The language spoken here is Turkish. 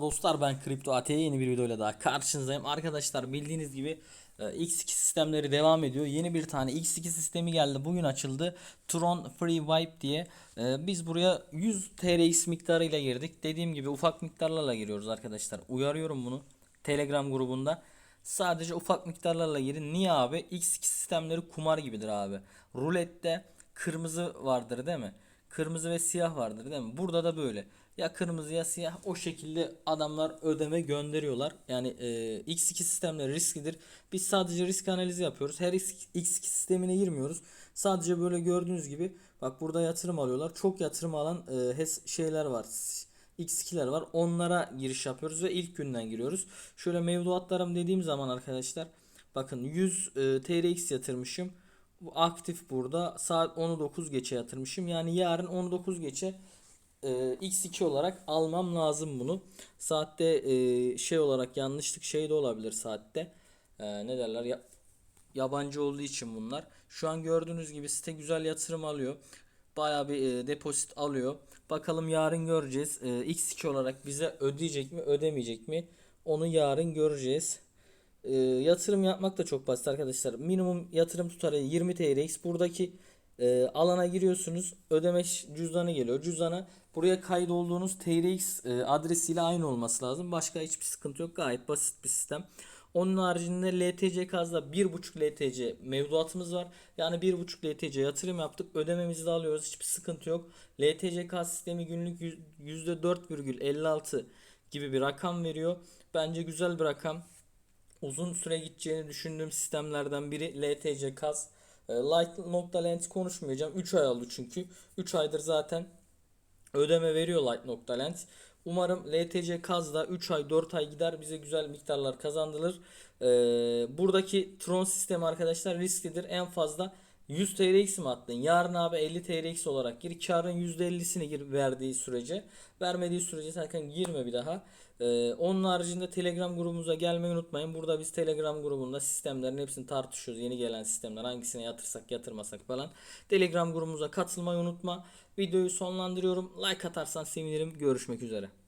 Dostlar ben Kripto AT'ye yeni bir videoyla daha karşınızdayım. Arkadaşlar bildiğiniz gibi e, X2 sistemleri devam ediyor. Yeni bir tane X2 sistemi geldi. Bugün açıldı. Tron Free Wipe diye. E, Biz buraya 100 TRX miktarıyla girdik. Dediğim gibi ufak miktarlarla giriyoruz arkadaşlar. Uyarıyorum bunu. Telegram grubunda. Sadece ufak miktarlarla girin. Niye abi? X2 sistemleri kumar gibidir abi. Rulette kırmızı vardır değil mi? Kırmızı ve siyah vardır değil mi? Burada da böyle. Ya kırmızı ya siyah o şekilde adamlar ödeme gönderiyorlar. Yani e, X2 sistemleri risklidir. Biz sadece risk analizi yapıyoruz. Her X2 sistemine girmiyoruz. Sadece böyle gördüğünüz gibi bak burada yatırım alıyorlar. Çok yatırım alan e, hes- şeyler var. X2'ler var. Onlara giriş yapıyoruz ve ilk günden giriyoruz. Şöyle mevduatlarım dediğim zaman arkadaşlar bakın 100 e, TRX yatırmışım. Aktif burada. Saat 10'u 9 geçe yatırmışım. Yani yarın 10'u 9 geçe e, X2 olarak almam lazım bunu. Saatte e, şey olarak yanlışlık şey de olabilir saatte. E, ne derler ya yabancı olduğu için bunlar. Şu an gördüğünüz gibi site güzel yatırım alıyor. Bayağı bir e, depozit alıyor. Bakalım yarın göreceğiz. E, X2 olarak bize ödeyecek mi, ödemeyecek mi? Onu yarın göreceğiz. E, yatırım yapmak da çok basit arkadaşlar. Minimum yatırım tutarı 20 TRX. Buradaki e, alana giriyorsunuz. Ödeme cüzdanı geliyor. Cüzdana buraya kaydolduğunuz TRX e, adresiyle aynı olması lazım. Başka hiçbir sıkıntı yok. Gayet basit bir sistem. Onun haricinde LTC kazda 1.5 LTC mevduatımız var. Yani 1.5 LTC yatırım yaptık. Ödememizi de alıyoruz. Hiçbir sıkıntı yok. LTC kaz sistemi günlük yüz- %4,56 gibi bir rakam veriyor. Bence güzel bir rakam uzun süre gideceğini düşündüğüm sistemlerden biri LTC Kaz. E, Light.Lens konuşmayacağım. 3 ay oldu çünkü. 3 aydır zaten ödeme veriyor Light.Lens. Umarım LTC Kaz'da 3 ay 4 ay gider bize güzel miktarlar kazandırır. E, buradaki Tron sistemi arkadaşlar risklidir. En fazla 100 TRX mi attın? Yarın abi 50 TRX olarak gir. Karın %50'sini gir verdiği sürece. Vermediği sürece sakın girme bir daha. Ee, onun haricinde Telegram grubumuza gelmeyi unutmayın. Burada biz Telegram grubunda sistemlerin hepsini tartışıyoruz. Yeni gelen sistemler hangisine yatırsak yatırmasak falan. Telegram grubumuza katılmayı unutma. Videoyu sonlandırıyorum. Like atarsan sevinirim. Görüşmek üzere.